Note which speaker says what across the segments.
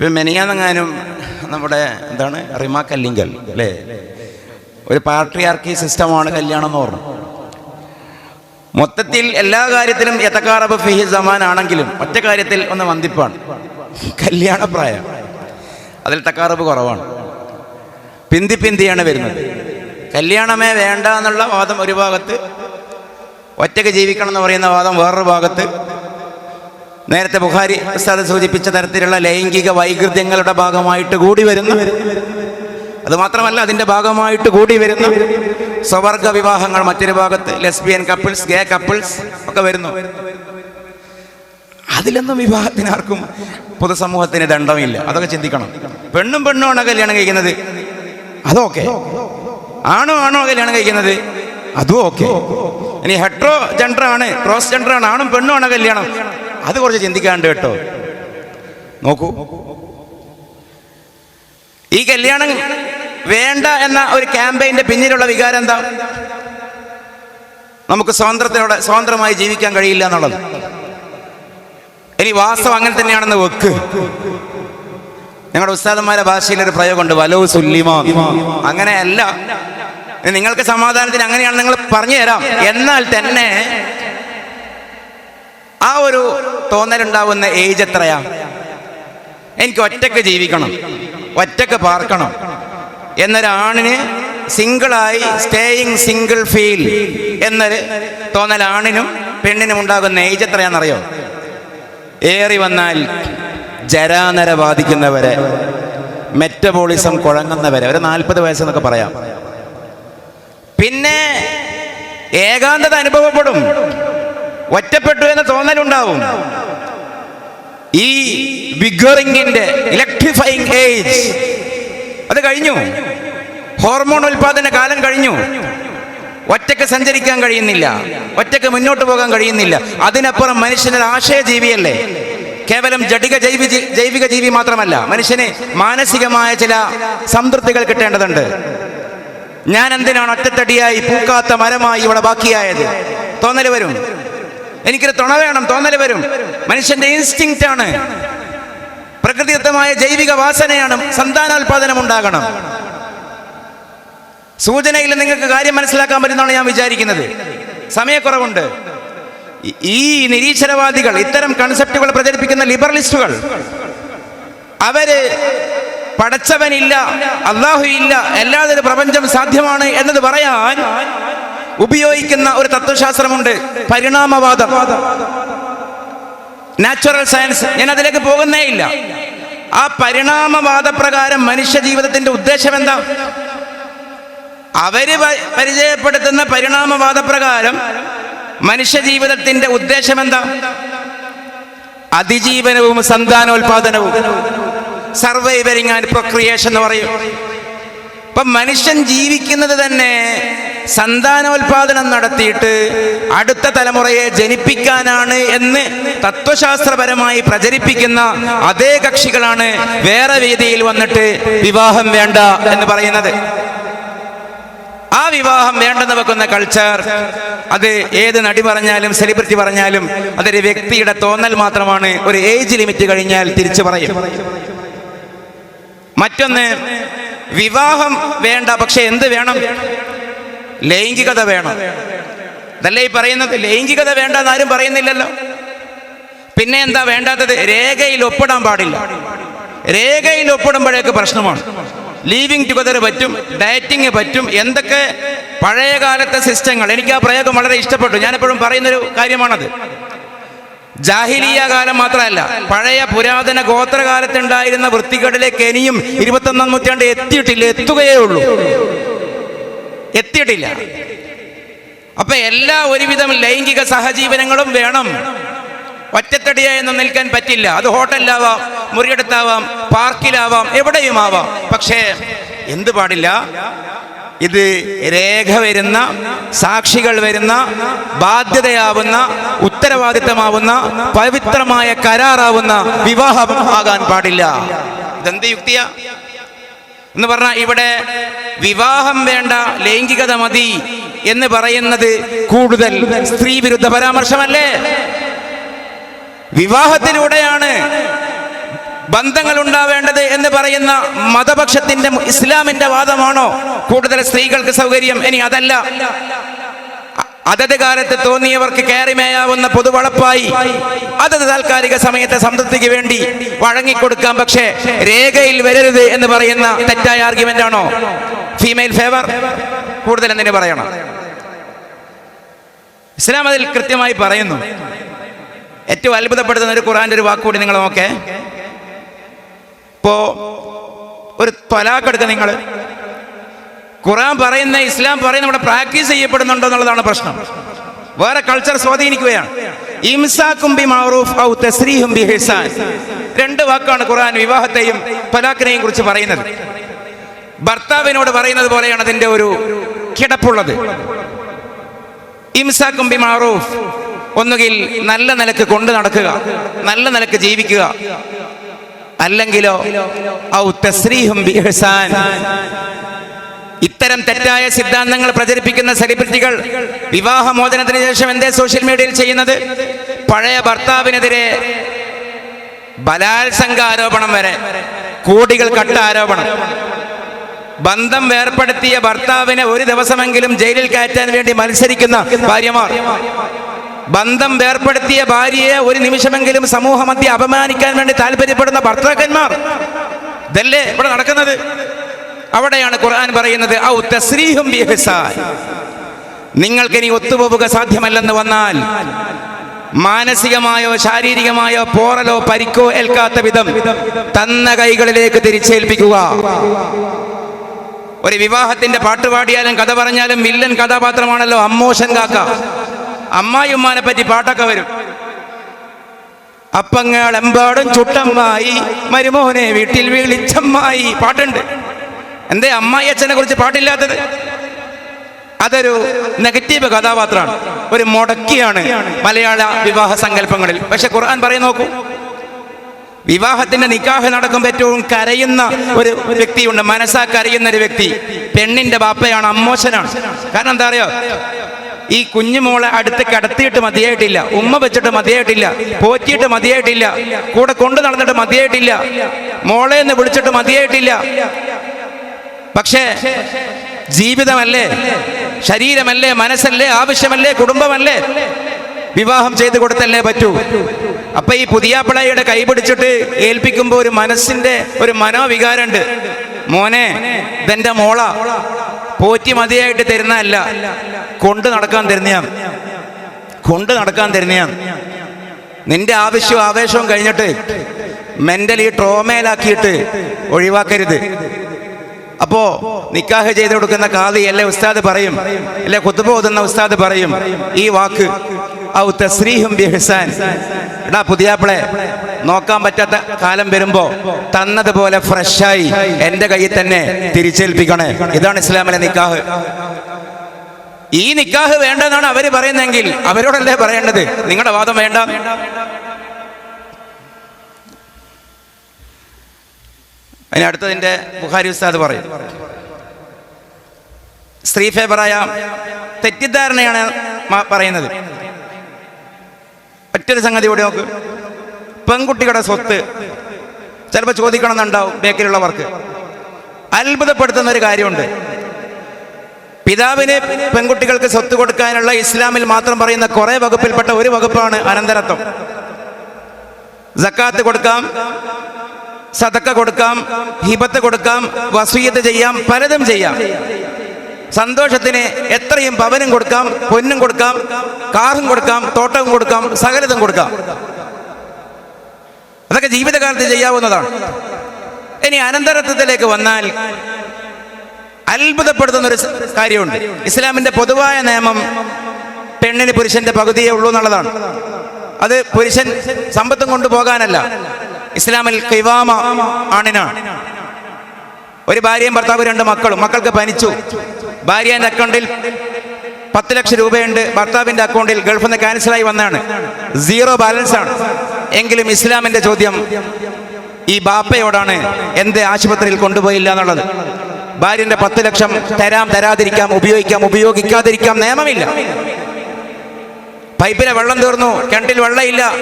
Speaker 1: ഇപ്പം മെനിയാന്നെങ്ങാനും നമ്മുടെ എന്താണ്? റിമ കല്ലിങ്കൽ അല്ലേ? ഒരു പാട്രിയാർക്കി സിസ്റ്റമാണ് കല്യാണം എന്ന് പറഞ്ഞു. മൊത്തത്തിൽ എല്ലാ കാര്യത്തിലും യഥക്കാറബ് ഫിഹി സമാൻ ആണെങ്കിലും ഒറ്റ കാര്യത്തിൽ ഒന്ന് വന്ദിപ്പാണ്. കല്യാണപ്രായം. അതിൽ തക്കാറബ് കുറവാണ്. പിന്തി പിന്തിയാണ് വരുന്നത്. കല്യാണമേ വേണ്ട എന്നുള്ള വാദം ഒരു ഭാഗത്ത് ഒറ്റയ്ക്ക് ജീവിക്കണം എന്ന് പറയുന്ന വാദം വേറൊരു ഭാഗത്ത് നേരത്തെ ബുഖാരി ഉസ്താദ് സൂചിപ്പിച്ച തരത്തിലുള്ള ലൈംഗിക വൈകൃതങ്ങളുടെ ഭാഗമായിട്ട് കൂടി വരുന്നു. അത് മാത്രമല്ല അതിന്റെ ഭാഗമായിട്ട് കൂടി വരുന്നു. സ്വവർഗ വിവാഹങ്ങൾ മറ്റൊരു ഭാഗത്ത് ലെസ്ബിയൻ കപ്പിൾസ് ഗേ കപ്പിൾസ് ഒക്കെ വരുന്നു. അതിലൊന്നും വിവാഹത്തിന് ആർക്കും പൊതുസമൂഹത്തിന് ദണ്ഡമില്ല. അതൊക്കെ ചിന്തിക്കണം. പെണ്ണും പെണ്ണുമാണ് കല്യാണം കഴിക്കുന്നത്. അതൊക്കെ ആണോ ആണോ കല്യാണം കഴിക്കുന്നത്? അതും ഓക്കെ. ഇനി ഹെട്രോ ജെൻഡർ ആണ് ക്രോസ് ജെൻഡർ ആണ് ആണും പെണ്ണും കല്യാണം. അത് കുറച്ച് ചിന്തിക്കാണ്ട് കേട്ടോ. നോക്കൂ. ഈ കല്യാണം വേണ്ട എന്ന ഒരു ക്യാമ്പയിന്റെ പിന്നിലുള്ള വികാരം എന്താ? നമുക്ക് സ്വാതന്ത്ര്യത്തിനോടെ സ്വതന്ത്രമായി ജീവിക്കാൻ കഴിയില്ല എന്നുള്ളത്. ഇനി വാസ്തവം അങ്ങനെ തന്നെയാണെന്ന് വെക്ക്. ഞങ്ങളുടെ ഉസ്താദന്മാരെ ഭാഷയിൽ ഒരു പ്രയോഗമുണ്ട് വലോ സുല്ലിമോ അങ്ങനെയല്ല. നിങ്ങൾക്ക് സമാധാനത്തിന് അങ്ങനെയാണ് നിങ്ങൾ പറഞ്ഞു തരാം എന്നാൽ തന്നെ ആ ഒരു തോന്നലുണ്ടാവുന്ന ഏജ് എത്രയാ? എനിക്ക് ഒറ്റയ്ക്ക് ജീവിക്കണം. ഒറ്റയ്ക്ക് പാർക്കണം. എന്നൊരാണിന് സിംഗിളായി സ്റ്റേയിങ് സിംഗിൾ ഫീൽ എന്നൊരു തോന്നൽ ആണിനും പെണ്ണിനും ഉണ്ടാകുന്ന ഏജ് എത്രയാണെന്നറിയോ? ഏറി വന്നാൽ ജരാനര ബാധിക്കുന്നവരെ മെറ്റബോളിസം കുഴങ്ങുന്നവരെ ഒരു നാൽപ്പത് വയസ്സെന്നൊക്കെ പറയാം. പിന്നെ ഏകാന്തത അനുഭവപ്പെടും. ഒറ്റപ്പെട്ടു എന്ന തോന്നലുണ്ടാവും. ഈ വിഗറിങ്ങിന്റെ ഇലക്ട്രിഫൈങ് ഏജ് അത് കഴിഞ്ഞു. ഹോർമോൺ ഉൽപാദന കാലം കഴിഞ്ഞു. ഒറ്റയ്ക്ക് സഞ്ചരിക്കാൻ കഴിയുന്നില്ല. ഒറ്റയ്ക്ക് മുന്നോട്ട് പോകാൻ കഴിയുന്നില്ല. അതിനപ്പുറം മനുഷ്യനൊരു ആശയജീവിയല്ലേ? കേവലം ജടിക ജൈവി ജൈവിക ജീവി മാത്രമല്ല മനുഷ്യന് മാനസികമായ ചില സംതൃപ്തികൾ കിട്ടേണ്ടതുണ്ട്. ഞാൻ എന്തിനാണ് ഒറ്റത്തടിയായി പൂക്കാത്ത മരമായി ഇവിടെ ബാക്കിയായത്? തോന്നൽ വരും. എനിക്കൊരു തുണ വേണം തോന്നൽ വരും. മനുഷ്യന്റെ ഇൻസ്റ്റിങ് ആണ്. പ്രകൃതിദത്തമായ ജൈവിക വാസനയാണ് സന്താനോൽപാദനം ഉണ്ടാകണം. സൂചനയിൽ നിങ്ങൾക്ക് കാര്യം മനസ്സിലാക്കാൻ പറ്റുന്നതാണ് ഞാൻ വിചാരിക്കുന്നത്. സമയക്കുറവുണ്ട്. ഈ- നിരീശ്വരവാദികൾ ഇത്തരം കൺസെപ്റ്റുകൾ പ്രചരിപ്പിക്കുന്ന ലിബറലിസ്റ്റുകൾ അവർ പടച്ചവനില്ല അള്ളാഹു ഇല്ല അല്ലാതെ പ്രപഞ്ചം സാധ്യമാണ് എന്നത് പറയാൻ ഉപയോഗിക്കുന്ന ഒരു തത്വശാസ്ത്രമുണ്ട്. പരിണാമവാദം. നാച്ചുറൽ സയൻസ് ഞാൻ അതിലേക്ക് പോകുന്നേ ഇല്ല. ആ പരിണാമവാദ പ്രകാരം മനുഷ്യ ജീവിതത്തിന്റെ ഉദ്ദേശം എന്താ? അവർ പരിചയപ്പെടുത്തുന്ന പരിണാമവാദ പ്രകാരം മനുഷ്യ ജീവിതത്തിന്റെ ഉദ്ദേശം എന്താ? അതിജീവനവും സന്താനോൽപാദനവും. സർവൈവരിങ് ആൻഡ് പ്രൊക്രിയേഷൻ എന്ന് പറയും. ഇപ്പൊ മനുഷ്യൻ ജീവിക്കുന്നത് തന്നെ സന്താനോൽപാദനം നടത്തിയിട്ട് അടുത്ത തലമുറയെ ജനിപ്പിക്കാനാണ് എന്ന് തത്വശാസ്ത്രപരമായി പ്രചരിപ്പിക്കുന്ന അതേ കക്ഷികളാണ് വേറെ വേദിയിൽ വന്നിട്ട് വിവാഹം വേണ്ട എന്ന് പറയുന്നത്. ആ വിവാഹം വേണ്ടെന്ന് വെക്കുന്ന കൾച്ചർ അത് ഏത് നടി പറഞ്ഞാലും സെലിബ്രിറ്റി പറഞ്ഞാലും അതൊരു വ്യക്തിയുടെ തോന്നൽ മാത്രമാണ്. ഒരു ഏജ് ലിമിറ്റ് കഴിഞ്ഞാൽ തിരിച്ചു പറയും. മറ്റൊന്ന് വിവാഹം വേണ്ട പക്ഷെ എന്ത് വേണം? ലൈംഗികത വേണം. ഇതല്ലേ ഈ പറയുന്നത്? ലൈംഗികത വേണ്ട ആരും പറയുന്നില്ലല്ലോ. പിന്നെ എന്താ വേണ്ടാത്തത്? രേഖയിൽ ഒപ്പിടാൻ പാടില്ല. രേഖയിൽ ഒപ്പിടുമ്പോഴേക്ക് പ്രശ്നമാണ്. ലീവിങ് ടുഗദർ പറ്റും ഡയറ്റിങ് പറ്റും എന്തൊക്കെ പഴയ കാലത്തെ സിസ്റ്റങ്ങൾ. എനിക്ക് ആ പ്രയോഗം വളരെ ഇഷ്ടപ്പെട്ടു. ഞാൻ എപ്പോഴും പറയുന്നൊരു കാര്യമാണത്. ജാഹിലിയ കാലം മാത്രമല്ല പഴയ പുരാതന ഗോത്രകാലത്തുണ്ടായിരുന്ന വൃത്തികേടിലേക്ക് ഇനിയും ഇരുപത്തൊന്നാം നൂറ്റാണ്ട് എത്തിയിട്ടില്ല എത്തുകയേ ഉള്ളൂ. എത്തിയിട്ടില്ല. അപ്പൊ എല്ലാ ഒരുവിധം ലൈംഗിക സഹജീവനങ്ങളും വേണം. ഒറ്റത്തടിയായി നിൽക്കാൻ പറ്റില്ല. അത് ഹോട്ടലിലാവാം മുറിയെടുത്താവാം പാർക്കിലാവാം എവിടെയും ആവാം പക്ഷേ എന്ത് പാടില്ല? ഇത് രേഖ വരുന്ന സാക്ഷികൾ വരുന്ന ബാധ്യതയാവുന്ന ഉത്തരവാദിത്തമാവുന്ന പവിത്രമായ കരാറാവുന്ന വിവാഹം ആകാൻ പാടില്ല. ഇതെന്ത് യുക്തിയാ? എന്ന് പറഞ്ഞാൽ ഇവിടെ വിവാഹം വേണ്ട ലൈംഗികത മതി എന്ന് പറയുന്നത് കൂടുതൽ സ്ത്രീ വിരുദ്ധ പരാമർശമല്ലേ? വിവാഹത്തിലൂടെയാണ് ബന്ധങ്ങൾ ഉണ്ടാവേണ്ടത് എന്ന് പറയുന്ന മതപക്ഷത്തിന്റെ ഇസ്ലാമിന്റെ വാദമാണോ? കൂടുതൽ സ്ത്രീകൾക്ക് സൗകര്യം? ഇനി അതല്ല. അതത് കാലത്ത് തോന്നിയവർക്ക് കയറിമേയാവുന്ന പൊതുവളപ്പായി. അതത് താൽക്കാലിക സമയത്തെ സംതൃപ്തിക്ക് വേണ്ടി വഴങ്ങിക്കൊടുക്കാം. പക്ഷേ രേഖയിൽ വരരുത് എന്ന് പറയുന്ന തെറ്റായ ആർഗ്യുമെന്റ് ആണോ? ഫീമെയിൽ ഫേവർ കൂടുതൽ എന്തിനു പറയണം? ഇസ്ലാം അതിൽ കൃത്യമായി പറയുന്നു. ഏറ്റവും അത്ഭുതപ്പെടുത്തുന്ന ഒരു ഖുറാന്റെ ഒരു വാക്കുകൂടി നിങ്ങൾ നോക്കേ. ഇപ്പോ ഒരു തൊലാക്കെടുക്ക നിങ്ങൾ ഖുറാൻ പറയുന്ന ഇസ്ലാം പറയുന്ന ഇവിടെ പ്രാക്ടീസ് ചെയ്യപ്പെടുന്നുണ്ടോ എന്നുള്ളതാണ് പ്രശ്നം. വേറെ കൾച്ചർ സ്വാധീനിക്കുകയാണ്. ബി മാറൂഫ് ഔ തസ്രീഹും ബി ഹിസാൻ രണ്ട് വാക്കാണ് ഖുറാൻ വിവാഹത്തെയും പലാക്കിനെയും കുറിച്ച് പറയുന്നത്. ഭർത്താവിനോട് പറയുന്നത് പോലെയാണ് അതിന്റെ ഒരു കിടപ്പുള്ളത്. ഇംസാക്കും ബി മാറൂഫ് ഒന്നുകിൽ നല്ല നിലയ്ക്ക് കൊണ്ടു നടക്കുക നല്ല നിലയ്ക്ക് ജീവിക്കുക അല്ലെങ്കിലോ ഔ തസ്രീഹും ബി ഇഹ്സാൻ. ഇത്തരം തെറ്റായ സിദ്ധാന്തങ്ങൾ പ്രചരിപ്പിക്കുന്ന സെലിബ്രിറ്റികൾ വിവാഹമോചനത്തിന് ശേഷം എന്തേ സോഷ്യൽ മീഡിയയിൽ ചെയ്യുന്നത്? പഴയ ഭർത്താവിനെതിരെ ബലാത്സംഗ ആരോപണം വരെ കോടികൾ കട്ട ആരോപണം ബന്ധം വേർപ്പെടുത്തിയ ഭർത്താവിനെ ഒരു ദിവസമെങ്കിലും ജയിലിൽ കയറ്റാൻ വേണ്ടി മത്സരിക്കുന്ന ഭാര്യമാർ. ബന്ധം വേർപ്പെടുത്തിയ ഭാര്യയെ ഒരു നിമിഷമെങ്കിലും സമൂഹമധ്യ അപമാനിക്കാൻ വേണ്ടി താല്പര്യപ്പെടുന്ന ഭർത്താക്കന്മാർ. ഇതല്ലേ ഇവിടെ നടക്കുന്നത്? അവിടെയാണ് ഖുർആൻ പറയുന്നത് ഔ തസ്രീഹും. നിങ്ങൾക്ക് ഇനി ഒത്തുപോവുക സാധ്യമല്ലെന്ന് വന്നാൽ മാനസികമായോ ശാരീരികമായോ പോറലോ പരിക്കോ ഏൽക്കാത്ത വിധം തന്ന കൈകളിലേക്ക് തിരിച്ചേൽപ്പിക്കുക. ഒരു വിവാഹത്തിന്റെ പാട്ട് പാടിയാലും കഥ പറഞ്ഞാലും വില്ലൻ കഥാപാത്രമാണല്ലോ അമ്മോശൻ കാക്ക. അമ്മായിമ്മാനെ പറ്റി പാട്ടൊക്കെ വരും. അപ്പങ്ങളെമ്പാടും ചുട്ടമ്മായി മരുമോനെ വീട്ടിൽ വിളിച്ചമ്മായി. പാട്ടുണ്ട്. എന്തേ അമ്മായി അച്ഛനെ കുറിച്ച് പാട്ടില്ലാത്തത്? അതൊരു നെഗറ്റീവ് കഥാപാത്രമാണ്. ഒരു മുടക്കിയാണ് മലയാള വിവാഹ സങ്കല്പങ്ങളിൽ. പക്ഷെ ഖുർആൻ പറയും നോക്കൂ വിവാഹത്തിന്റെ നിക്കാഹ് നടക്കുമ്പോൾ ഏറ്റവും കരയുന്ന ഒരു വ്യക്തിയുണ്ട് മനസ്സാ കരയുന്ന ഒരു വ്യക്തി. പെണ്ണിന്റെ ബാപ്പയാണ് അമ്മോശനാണ്. കാരണം എന്താ അറിയോ? ഈ കുഞ്ഞുമോളെ അടുത്ത് കടത്തിയിട്ട് മതിയായിട്ടില്ല. ഉമ്മ വെച്ചിട്ട് മതിയായിട്ടില്ല. പോറ്റിയിട്ട് മതിയായിട്ടില്ല. കൂടെ കൊണ്ടു നടന്നിട്ട് മതിയായിട്ടില്ല. മോളെ എന്ന് വിളിച്ചിട്ട് മതിയായിട്ടില്ല. പക്ഷേ ജീവിതമല്ലേ? ശരീരമല്ലേ? മനസ്സല്ലേ? ആവശ്യമല്ലേ? കുടുംബമല്ലേ? വിവാഹം ചെയ്ത് കൊടുത്തല്ലേ പറ്റൂ? അപ്പൊ ഈ പുതിയാപ്പിളയുടെ കൈ പിടിച്ചിട്ട് ഏൽപ്പിക്കുമ്പോൾ ഒരു മനസ്സിന്റെ ഒരു മനോവികാരമുണ്ട്. മോനെ ഇതെന്റെ മോള. പോറ്റി മതിയായിട്ട് തരുന്നതല്ല. കൊണ്ട് നടക്കാൻ തരുന്നയാണ് കൊണ്ട് നടക്കാൻ തരുന്നയാണ് നിന്റെ ആവശ്യവും ആവേശവും കഴിഞ്ഞിട്ട് മെന്റലി ട്രോമയിലാക്കിയിട്ട് ഒഴിവാക്കരുത്. അപ്പോ നിക്കാഹ് ചെയ്ത് കൊടുക്കുന്ന കാതി അല്ലെ ഉസ്താദ് പറയും? അല്ലെ കുത്തുബ ഓതുന്ന ഉസ്താദ് പറയും? ഈ വാക്ക് ഔ തസ്രീഹും എടാ പുതിയാപ്പിളെ നോക്കാൻ പറ്റാത്ത കാലം വരുമ്പോ തന്നതുപോലെ ഫ്രഷായി എന്റെ കയ്യിൽ തന്നെ തിരിച്ചേൽപ്പിക്കണേ. ഇതാണ് ഇസ്ലാമിലെ നിക്കാഹ്. ഈ നിക്കാഹ് വേണ്ടെന്നാണ് അവർ പറയുന്നെങ്കിൽ അവരോടല്ലേ പറയേണ്ടത്? നിങ്ങളുടെ വാദം വേണ്ട. അതിന് അടുത്തതിന്റെ ബുഖാരി ഉസ്താദ് പറയും. സ്ത്രീ ഫേബറായ തെറ്റിദ്ധാരണയാണ് പറയുന്നത്. മറ്റൊരു സംഗതി കൂടി നോക്ക്. പെൺകുട്ടികളുടെ സ്വത്ത് ചിലപ്പോൾ ചോദിക്കണമെന്നുണ്ടാവും ബേക്കറിയുള്ളവർക്ക്. അത്ഭുതപ്പെടുത്തുന്ന ഒരു കാര്യമുണ്ട്. പിതാവിന് പെൺകുട്ടികൾക്ക് സ്വത്ത് കൊടുക്കാനുള്ള ഇസ്ലാമിൽ മാത്രം പറയുന്ന കുറെ വകുപ്പിൽപ്പെട്ട ഒരു വകുപ്പാണ് അനന്തരത്വം. ജക്കാത്ത് കൊടുക്കാം സതക്ക കൊടുക്കാം ഹിബത്ത് കൊടുക്കാം വസൂയത്ത് ചെയ്യാം പലതും ചെയ്യാം. സന്തോഷത്തിന് എത്രയും പവനും കൊടുക്കാം പൊന്നും കൊടുക്കാം കാറും കൊടുക്കാം തോട്ടവും കൊടുക്കാം സകലതും കൊടുക്കാം. അതൊക്കെ ജീവിതകാലത്ത് ചെയ്യാവുന്നതാണ്. ഇനി അനന്തരത്വത്തിലേക്ക് വന്നാൽ അത്ഭുതപ്പെടുത്തുന്ന ഒരു കാര്യമുണ്ട്. ഇസ്ലാമിന്റെ പൊതുവായ നിയമം പെണ്ണിന് പുരുഷന്റെ പകുതിയേ ഉള്ളൂ എന്നുള്ളതാണ്. അത് പുരുഷൻ സമ്പത്തും കൊണ്ടുപോകാനല്ല. ഇസ്ലാമിൽ കൈവാമ ആണിനാണ് ഒരു ഭാര്യയും ഭർത്താവ് രണ്ട് മക്കളും. മക്കൾക്ക് പനിച്ചു ഭാര്യന്റെ അക്കൗണ്ടിൽ പത്ത് ലക്ഷം രൂപയുണ്ട്. ഭർത്താവിന്റെ അക്കൗണ്ടിൽ ഗൾഫിൽ നിന്ന് ക്യാൻസലായി വന്നാണ്. സീറോ ബാലൻസ് ആണ്. എങ്കിലും ഇസ്ലാമിന്റെ ചോദ്യം ഈ ബാപ്പയോടാണ്. എന്ത് ആശുപത്രിയിൽ കൊണ്ടുപോയില്ല എന്നുള്ളത്. ഭാര്യന്റെ പത്ത് ലക്ഷം തരാം തരാതിരിക്കാം ഉപയോഗിക്കാം ഉപയോഗിക്കാതിരിക്കാം നിയമമില്ല. പൈപ്പിലെ വെള്ളം തീർന്നു. കിണറ്റിൽ വെള്ളമില്ല.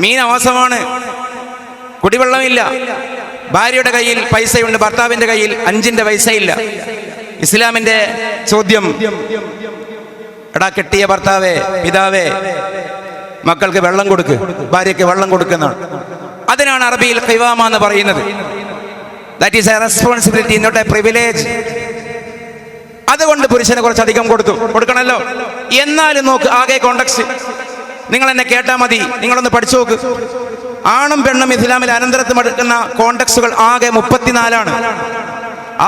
Speaker 1: മീൻ അവസമാണ്. കുടിവെള്ളമില്ല. ഭാര്യയുടെ കയ്യിൽ പൈസയുണ്ട് ഭർത്താവിന്റെ കയ്യിൽ അഞ്ചിന്റെ പൈസയില്ല. ഇസ്ലാമിന്റെ ചോദ്യം എടാ കെട്ടിയ ഭർത്താവേ പിതാവേ മക്കൾക്ക് വെള്ളം കൊടുക്ക് ഭാര്യയ്ക്ക് വെള്ളം കൊടുക്കുന്നതാണ് അതിനാണ് അറബിയിൽ ഖിവാമ എന്ന് പറയുന്നത്. That is a responsibility not a privilege അതുകൊണ്ട് പുരുഷനെ കുറച്ചധികം കൊടുത്തു. കൊടുക്കണല്ലോ. എന്നാലും നോക്ക് ആകെ കോണ്ടക്സ്റ്റ് നിങ്ങൾ എന്നെ കേട്ടാൽ മതി. നിങ്ങളൊന്ന് പഠിച്ചു നോക്ക്. ആണും പെണ്ണും ഇസ്ലാമിൽ അനന്തരത്ത് എടുക്കുന്ന കോണ്ടക്സുകൾ ആകെ മുപ്പത്തിനാലാണ്.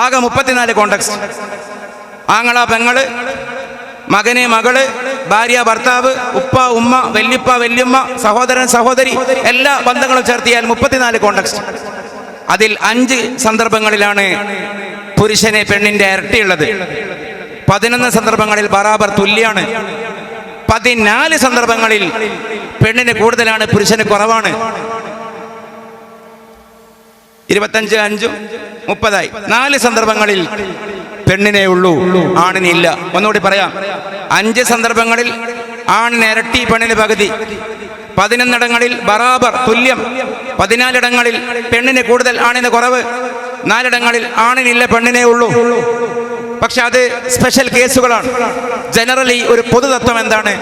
Speaker 1: ആകെ മുപ്പത്തിനാല് കോണ്ടക്സ് ആങ്ങള പെങ്ങൾ മകനെ മകൾ ഭാര്യ ഭർത്താവ് ഉപ്പ ഉമ്മ വല്യപ്പ വല്യമ്മ സഹോദരൻ സഹോദരി എല്ലാ ബന്ധങ്ങളും ചേർത്തിയാൽ മുപ്പത്തിനാല് കോണ്ടക്സ്റ്റ്. അതിൽ അഞ്ച് സന്ദർഭങ്ങളിലാണ് പുരുഷനെ പെണ്ണിന്റെ ഇരട്ടിയുള്ളത്. പതിനൊന്ന് സന്ദർഭങ്ങളിൽ ബറാബർ തുല്യാണ്. പതിനാല് സന്ദർഭങ്ങളിൽ പെണ്ണിന് കൂടുതലാണ് പുരുഷന് കുറവാണ്. ഇരുപത്തഞ്ച് അഞ്ചും മുപ്പതായി. നാല് സന്ദർഭങ്ങളിൽ പെണ്ണിനെ ഉള്ളൂ ആണിനില്ല ഒന്നുകൂടി പറയാം. അഞ്ച് സന്ദർഭങ്ങളിൽ ആണിന് ഇരട്ടി പെണ്ണിന് പകുതി. പതിനൊന്നിടങ്ങളിൽ ബറാബർ തുല്യം. പതിനാലിടങ്ങളിൽ പെണ്ണിന് കൂടുതൽ ആണിന് കുറവ്. നാലിടങ്ങളിൽ ആണിനില്ല പെണ്ണിനെ ഉള്ളൂ. പക്ഷെ അത് സ്പെഷ്യൽ കേസുകളാണ്. ജനറലി ഒരു പൊതുതത്വം എന്താണ്?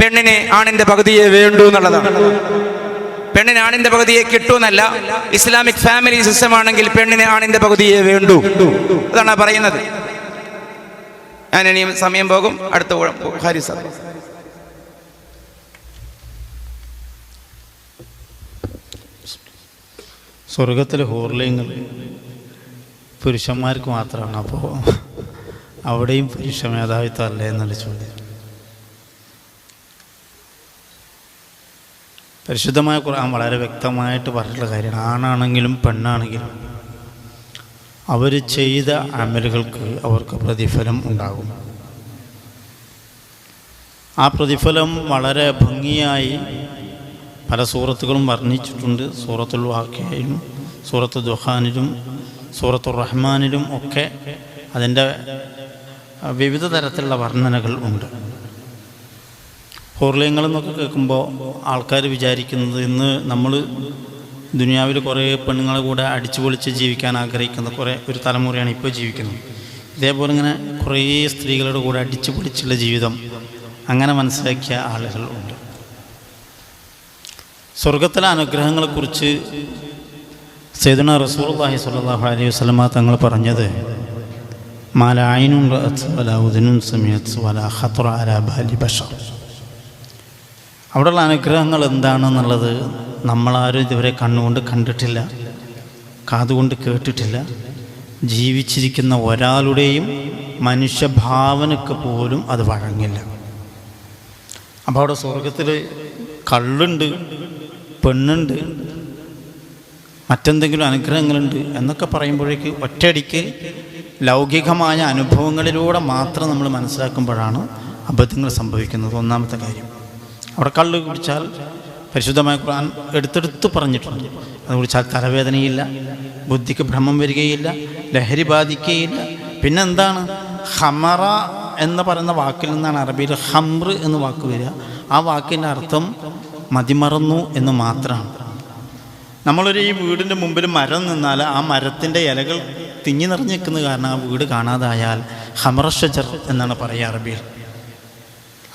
Speaker 1: പെണ്ണിനെ ആണിന്റെ പകുതിയെ വേണ്ടു എന്നുള്ളതാണ്. പെണ്ണിന് ആണിന്റെ പകുതിയെ കിട്ടൂന്നല്ല ഇസ്ലാമിക് ഫാമിലി സിസ്റ്റം ആണെങ്കിൽ പെണ്ണിന് ആണിന്റെ പകുതിയെ വേണ്ടു. അതാണ് പറയുന്നത്. ഞാൻ ഇനിയും സമയം പോകും. അടുത്ത. ഹാരി സാർ
Speaker 2: സ്വർഗത്തിലെ ഹോർലിങ്ങൾ പുരുഷന്മാർക്ക് മാത്രമാണ്. അപ്പോൾ അവിടെയും പുരുഷ മേധാവിത്വം അല്ലേ എന്നുള്ള ചോദ്യം. പരിശുദ്ധമായ ഖുർആൻ വളരെ വ്യക്തമായിട്ട് പറഞ്ഞിട്ടുള്ള കാര്യമാണ്. ആണാണെങ്കിലും പെണ്ണാണെങ്കിലും അവർ ചെയ്ത അമലുകൾക്ക് അവർക്ക് പ്രതിഫലം ഉണ്ടാകും. ആ പ്രതിഫലം വളരെ ഭംഗിയായി പല സൂറത്തുകളും വർണിച്ചിട്ടുണ്ട്. സൂറത്തുൽ വാഖയിലും സൂറത്ത് ദുഹാനിലും സൂറത്തുർ റഹ്മാനിലും ഒക്കെ അതിന്റെ വിവിധ തരത്തിലുള്ള വർണനകൾ ഉണ്ട്. പൂർലിംഗങ്ങളെന്നൊക്കെ കേൾക്കുമ്പോൾ ആൾക്കാർ വിചാരിക്കുന്നത് ഇന്ന് നമ്മൾ ദുനിയാവിൽ കുറേ പെണ്ണുങ്ങളെ കൂടെ അടിച്ചു പൊളിച്ച് ജീവിക്കാൻ ആഗ്രഹിക്കുന്ന കുറേ ഒരു തലമുറയാണ് ഇപ്പോൾ ജീവിക്കുന്നത്. ഇതേപോലെ ഇങ്ങനെ കുറേ സ്ത്രീകളുടെ കൂടെ അടിച്ചു പൊളിച്ചുള്ള ജീവിതം അങ്ങനെ മനസ്സിലാക്കിയ ആളുകൾ ഉണ്ട്. സ്വർഗത്തിലെ അനുഗ്രഹങ്ങളെക്കുറിച്ച് സൈദുന റസൂർല്ലാഹി സ്വല്ലല്ലാഹു അലൈഹി വസല്ലമ തങ്ങൾ പറഞ്ഞത് അവിടെയുള്ള അനുഗ്രഹങ്ങൾ എന്താണെന്നുള്ളത് നമ്മളാരും ഇതുവരെ കണ്ണുകൊണ്ട് കണ്ടിട്ടില്ല കാതുകൊണ്ട് കേട്ടിട്ടില്ല. ജീവിച്ചിരിക്കുന്ന ഒരാളുടെയും മനുഷ്യഭാവനക്ക് പോലും അത് വഴങ്ങില്ല. അപ്പോൾ അവിടെ സ്വർഗത്തിൽ കള്ളുണ്ട് പെണ്ണുണ്ട് മറ്റെന്തെങ്കിലും അനുഗ്രഹങ്ങളുണ്ട് എന്നൊക്കെ പറയുമ്പോഴേക്ക് ഒറ്റയടിക്ക് ലൗകികമായ അനുഭവങ്ങളിലൂടെ മാത്രം നമ്മൾ മനസ്സിലാക്കുമ്പോഴാണ് അബദ്ധങ്ങൾ സംഭവിക്കുന്നത്. ഒന്നാമത്തെ കാര്യം. അവിടെ കള്ള് കുടിച്ചാൽ പരിശുദ്ധമായ ഖുർആൻ എടുത്തെടുത്ത് പറഞ്ഞിട്ടുണ്ട്. അത് കുടിച്ചാൽ തലവേദനയില്ല ബുദ്ധിക്ക് ഭ്രമം വരികയില്ല ലഹരി ബാധിക്കുകയില്ല. പിന്നെന്താണ്? ഹമറ എന്ന് പറയുന്ന വാക്കിൽ നിന്നാണ് അറബിയിൽ ഹംറ് എന്ന് വാക്ക് വരിക. ആ വാക്കിന്റെ അർത്ഥം മതിമറന്നു എന്ന് മാത്രമാണ്. നമ്മളൊരു ഈ വീടിന്റെ മുമ്പിൽ മരം നിന്നാൽ ആ മരത്തിന്റെ ഇലകൾ തിങ്ങി നിറഞ്ഞു നിൽക്കുന്ന കാരണം ആ വീട് കാണാതായാൽ ഹമറഷജർ എന്നാണ് പറയുക അറബിയിൽ.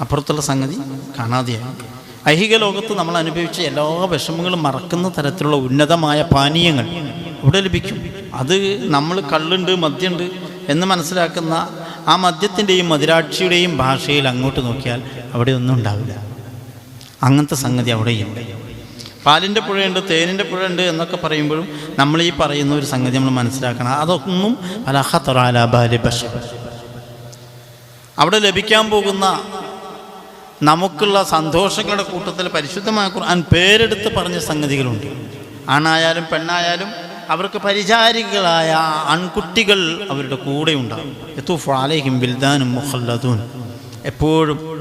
Speaker 2: അപ്പുറത്തുള്ള സംഗതി കാണാതെയായി. ഐഹിക ലോകത്ത് നമ്മൾ അനുഭവിച്ച എല്ലാ വിഷമങ്ങളും മറക്കുന്ന തരത്തിലുള്ള ഉന്നതമായ പാനീയങ്ങൾ ഇവിടെ ലഭിക്കും. അത് നമ്മൾ കള്ളുണ്ട് മദ്യമുണ്ട് എന്ന് മനസ്സിലാക്കുന്ന ആ മദ്യത്തിന്റെയും മതിരാക്ഷിയുടെയും ഭാഷയിൽ അങ്ങോട്ട് നോക്കിയാൽ അവിടെ ഒന്നും ഉണ്ടാവില്ല. അങ്ങനത്തെ സംഗതി അവിടെയുണ്ട്. പാലിന്റെ പുഴയുണ്ട് തേനിന്റെ പുഴയുണ്ട് എന്നൊക്കെ പറയുമ്പോഴും നമ്മൾ ഈ പറയുന്ന ഒരു സംഗതി നമ്മൾ മനസ്സിലാക്കണം. അതൊന്നും അലഹത്തറാല ബാലി ബഷ അവിടെ ലഭിക്കാൻ പോകുന്ന നമുക്കുള്ള സന്തോഷങ്ങളുടെ കൂട്ടത്തിൽ പരിശുദ്ധമായ ഖുർആൻ പേരെടുത്ത് പറഞ്ഞ സംഗതികളുണ്ട്. ആണായാലും പെണ്ണായാലും അവർക്ക് പരിചാരികളായ ആൺകുട്ടികൾ അവരുടെ കൂടെ ഉണ്ടാകും. എത്തൂഫ് അലൈഹിം ബിൽദാനും മുഹല്ലദൂൻ എപ്പോഴും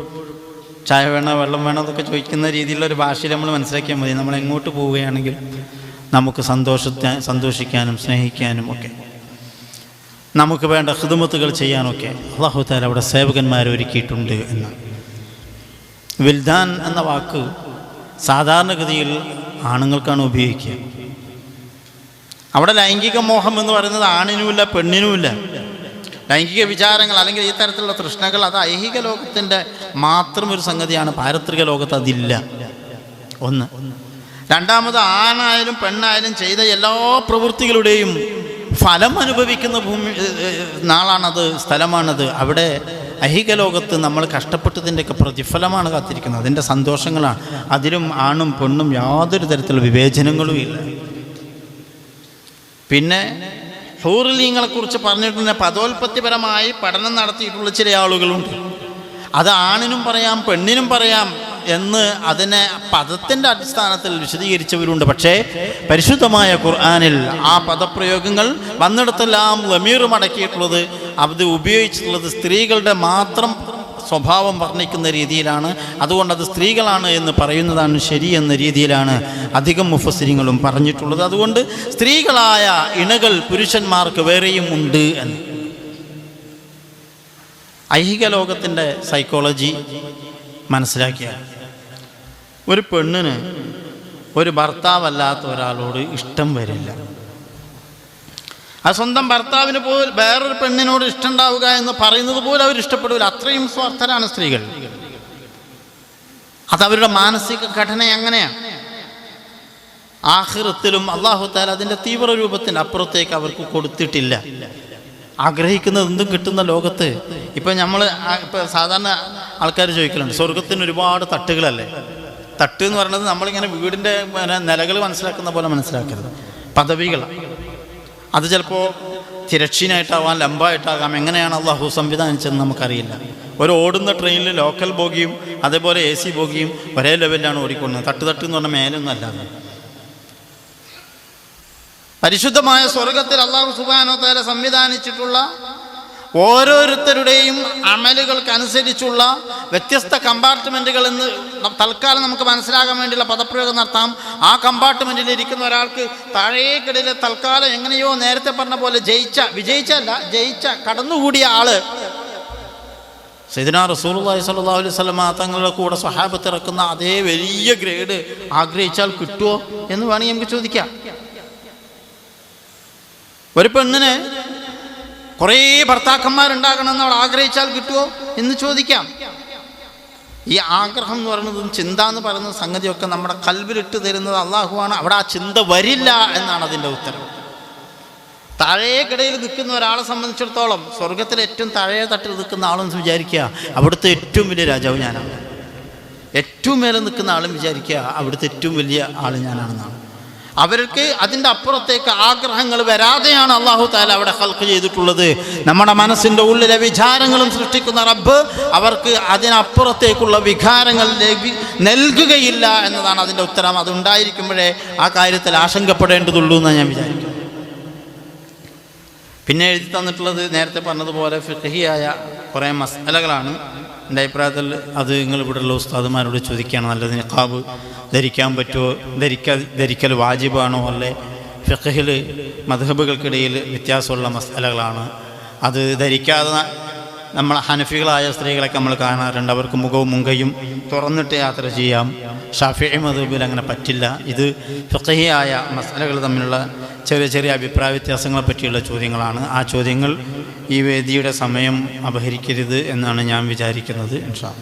Speaker 2: ചായ വേണോ വെള്ളം വേണോ എന്നൊക്കെ ചോദിക്കുന്ന രീതിയിലുള്ള ഭാഷയിൽ നമ്മൾ മനസ്സിലാക്കിയാൽ മതി. നമ്മൾ എങ്ങോട്ട് പോവുകയാണെങ്കിൽ നമുക്ക് സന്തോഷത്തെ സന്തോഷിക്കാനും സ്നേഹിക്കാനും ഒക്കെ. നമുക്ക് വേണ്ട ഹൃദമത്തുകൾ ചെയ്യാനൊക്കെ അള്ളാഹു താല അവിടെ സേവകന്മാരെ ഒരുക്കിയിട്ടുണ്ട് എന്ന്. വിൽദാൻ എന്ന വാക്ക് സാധാരണഗതിയിൽ ആണുങ്ങൾക്കാണ് ഉപയോഗിക്കുക. അവിടെ ലൈംഗിക മോഹം എന്ന് പറയുന്നത് ആണിനുമില്ല പെണ്ണിനുമില്ല. ലൈംഗിക വിചാരങ്ങൾ അല്ലെങ്കിൽ ഈ തരത്തിലുള്ള തൃഷ്ണകൾ അത് ഐഹിക ലോകത്തിന്റെ മാത്രം ഒരു സംഗതിയാണ്. പാരത്രിക ലോകത്ത് അതില്ല. ഒന്ന്. രണ്ടാമത് ആണായാലും പെണ്ണായാലും ചെയ്ത എല്ലാ പ്രവൃത്തികളുടെയും ഫലം അനുഭവിക്കുന്ന ഭൂമി നാളാണത് സ്ഥലമാണത്. അവിടെ ഐഹിക ലോകത്ത് നമ്മൾ കഷ്ടപ്പെട്ടതിന്റെയൊക്കെ പ്രതിഫലമാണ് കാത്തിരിക്കുന്നത്. അതിന്റെ സന്തോഷങ്ങളാണ്. അതിലും ആണും പെണ്ണും യാതൊരു തരത്തിലുള്ള വിവേചനങ്ങളും ഇല്ല. പിന്നെ ഹൂറിലീങ്ങളെ കുറിച്ച് പറഞ്ഞിട്ടുണ്ട്. പദോൽപത്തിപരമായി പഠനം നടത്തിയിട്ടുള്ള ചില ആളുകളുണ്ട്. അത് ആണിനും പറയാം പെണ്ണിനും പറയാം എന്ന് അതിനെ പദത്തിന്റെ അടിസ്ഥാനത്തിൽ വിശദീകരിച്ചവരുണ്ട്. പക്ഷേ പരിശുദ്ധമായ ഖുർആാനിൽ ആ പദപ്രയോഗങ്ങൾ വന്നിടത്തെല്ലാം ലമീറും അടക്കിയിട്ടുള്ളത് അത് ഉപയോഗിച്ചിട്ടുള്ളത് സ്ത്രീകളുടെ മാത്രം സ്വഭാവം വർണിക്കുന്ന രീതിയിലാണ്. അതുകൊണ്ട് അത് സ്ത്രീകളാണ് എന്ന് പറയുന്നതാണ് ശരി എന്ന രീതിയിലാണ് അധികം മുഫസിരിങ്ങളും പറഞ്ഞിട്ടുള്ളത്. അതുകൊണ്ട് സ്ത്രീകളായ ഇണകൾ പുരുഷന്മാർക്ക് വേറെയും ഉണ്ട് എന്ന്. ഐഹിക ലോകത്തിന്റെ സൈക്കോളജി മനസ്സിലാക്കിയ ഒരു പെണ്ണിന് ഒരു ഭർത്താവല്ലാത്ത ഒരാളോട് ഇഷ്ടം വരില്ല. ആ സ്വന്തം ഭർത്താവിന് പോലും വേറൊരു പെണ്ണിനോട് ഇഷ്ടമുണ്ടാവുക എന്ന് പറയുന്നത് പോലും അവർ ഇഷ്ടപ്പെടില്ല അത്രയും സ്വാർത്ഥരാണ് സ്ത്രീകൾ. അതവരുടെ മാനസിക ഘടന അങ്ങനെയാണ് ആഹൃത്തിലും അള്ളാഹു താല അതിന്റെ തീവ്ര രൂപത്തിന് അപ്പുറത്തേക്ക് അവർക്ക് കൊടുത്തിട്ടില്ല. ആഗ്രഹിക്കുന്നത് എന്തും കിട്ടുന്ന ലോകത്ത്. ഇപ്പം നമ്മൾ ഇപ്പം സാധാരണ ആൾക്കാർ ചോദിക്കലുണ്ട് സ്വർഗത്തിന് ഒരുപാട് തട്ടുകളല്ലേ? തട്ട് എന്ന് പറയുന്നത് നമ്മളിങ്ങനെ വീടിന്റെ നിലകൾ മനസ്സിലാക്കുന്ന പോലെ മനസ്സിലാക്കരുത്. പദവികളാണ് അത് ചിലപ്പോൾ തിരക്ഷീനായിട്ടാവാം ലംബായിട്ടാകാം എങ്ങനെയാണ് അള്ളാഹു സംവിധാനിച്ചതെന്ന് നമുക്കറിയില്ല. ഒരു ഓടുന്ന ട്രെയിനിൽ ലോക്കൽ ബോഗിയും അതേപോലെ എ സി ബോഗിയും ഒരേ ലെവലിലാണ് ഓടിക്കൊണ്ടത് തട്ട് തട്ട് എന്ന് പറഞ്ഞാൽ മേലൊന്നും അല്ലാതെ. പരിശുദ്ധമായ സ്വർഗത്തിൽ അള്ളാഹു സുബാനോ തല സംവിധാനിച്ചിട്ടുള്ള ഓരോരുത്തരുടെയും അമലുകൾക്കനുസരിച്ചുള്ള വ്യത്യസ്ത കമ്പാർട്ട്മെന്റുകൾ എന്ന് തൽക്കാലം നമുക്ക് മനസ്സിലാകാൻ വേണ്ടിയുള്ള പദപ്രയോഗം നടത്താം. ആ കമ്പാർട്ട്മെന്റിൽ ഇരിക്കുന്ന ഒരാൾക്ക് താഴേക്കിടയിലെ തൽക്കാലം എങ്ങനെയോ നേരത്തെ പറഞ്ഞ പോലെ ജയിച്ച വിജയിച്ചല്ല ജയിച്ച കടന്നുകൂടിയ ആൾ സൈദിന റസൂലുള്ളാഹി സ്വല്ലല്ലാഹു അലൈഹി വസല്ലമ തങ്ങളുടെ കൂടെ സ്വഹാബത്ത് ഇറക്കുന്ന അതേ വലിയ ഗ്രേഡ് ആഗ്രഹിച്ചാൽ കിട്ടുമോ എന്ന് വേണമെങ്കിൽ നമുക്ക് ചോദിക്കാം. ഒരു പെണ്ണിന് കുറേ ഭർത്താക്കന്മാരുണ്ടാകണമെന്ന് അവൾ ആഗ്രഹിച്ചാൽ കിട്ടുമോ എന്ന് ചോദിക്കാം. ഈ ആഗ്രഹം എന്ന് പറയുന്നതും ചിന്ത എന്ന് പറയുന്ന സംഗതിയൊക്കെ നമ്മുടെ കൽവിലിട്ട് തരുന്നത് അള്ളാഹുവാണ്. അവിടെ ആ ചിന്ത വരില്ല എന്നാണ് അതിന്റെ ഉത്തരം. താഴേക്കിടയിൽ നിൽക്കുന്ന ഒരാളെ സംബന്ധിച്ചിടത്തോളം സ്വർഗത്തിലെ ഏറ്റവും താഴെ തട്ടിൽ നിൽക്കുന്ന ആളെന്ന് വിചാരിക്കുക അവിടുത്തെ ഏറ്റവും വലിയ രാജാവ് ഞാനാണ്. ഏറ്റവും മേലെ നിൽക്കുന്ന ആളും വിചാരിക്കുക അവിടുത്തെ ഏറ്റവും വലിയ ആൾ ഞാനാണെന്നാണ്. അവർക്ക് അതിന്റെ അപ്പുറത്തേക്ക് ആഗ്രഹങ്ങൾ വരാതെയാണ് അള്ളാഹു താല അവിടെ ഹൽക്ക് ചെയ്തിട്ടുള്ളത്. നമ്മുടെ മനസ്സിന്റെ ഉള്ളിലെ വിചാരങ്ങളും സൃഷ്ടിക്കുന്ന റബ്ബ് അവർക്ക് അതിനപ്പുറത്തേക്കുള്ള വികാരങ്ങൾ നൽകുകയില്ല എന്നതാണ് അതിന്റെ ഉത്തരം. അതുണ്ടായിരിക്കുമ്പോഴേ ആ കാര്യത്തിൽ ആശങ്കപ്പെടേണ്ടതുള്ളൂ എന്നാണ് ഞാൻ വിചാരിക്കുന്നത് പിന്നെ എഴുതി തന്നിട്ടുള്ളത് നേരത്തെ പറഞ്ഞതുപോലെ ഫിഹിയായ കുറേ മസാലകളാണ്. എന്റെ അഭിപ്രായത്തിൽ അത് നിങ്ങൾ ഇവിടെയുള്ള ഉസ്താദുമാരോട് ചോദിക്കുകയാണ്. നല്ലത് നിഖാബ് ധരിക്കാൻ പറ്റുമോ? ധരിക്കാ ധരിക്കൽ വാജിബാണോ? അല്ലെ? ഫിഖഹിൽ മധബുകൾക്കിടയിൽ വ്യത്യാസമുള്ള മസാലകളാണ്. അത് ധരിക്കാതെ നമ്മൾ ഹനഫികളായ സ്ത്രീകളൊക്കെ നമ്മൾ കാണാറുണ്ട്. അവർക്ക് മുഖവും മുങ്കയും തുറന്നിട്ട് യാത്ര ചെയ്യാം. ഷാഫി മധുബിൽ അങ്ങനെ പറ്റില്ല. ഇത് ഫിഖഹിയായ മസാലകൾ തമ്മിലുള്ള ചെറിയ ചെറിയ അഭിപ്രായ വ്യത്യാസങ്ങളെ പറ്റിയുള്ള ചോദ്യങ്ങളാണ് ആ ചോദ്യങ്ങൾ ഈ വേദിയുടെ സമയം അപഹരിക്കരുത് എന്നാണ് ഞാൻ വിചാരിക്കുന്നത് ഇൻഷാ.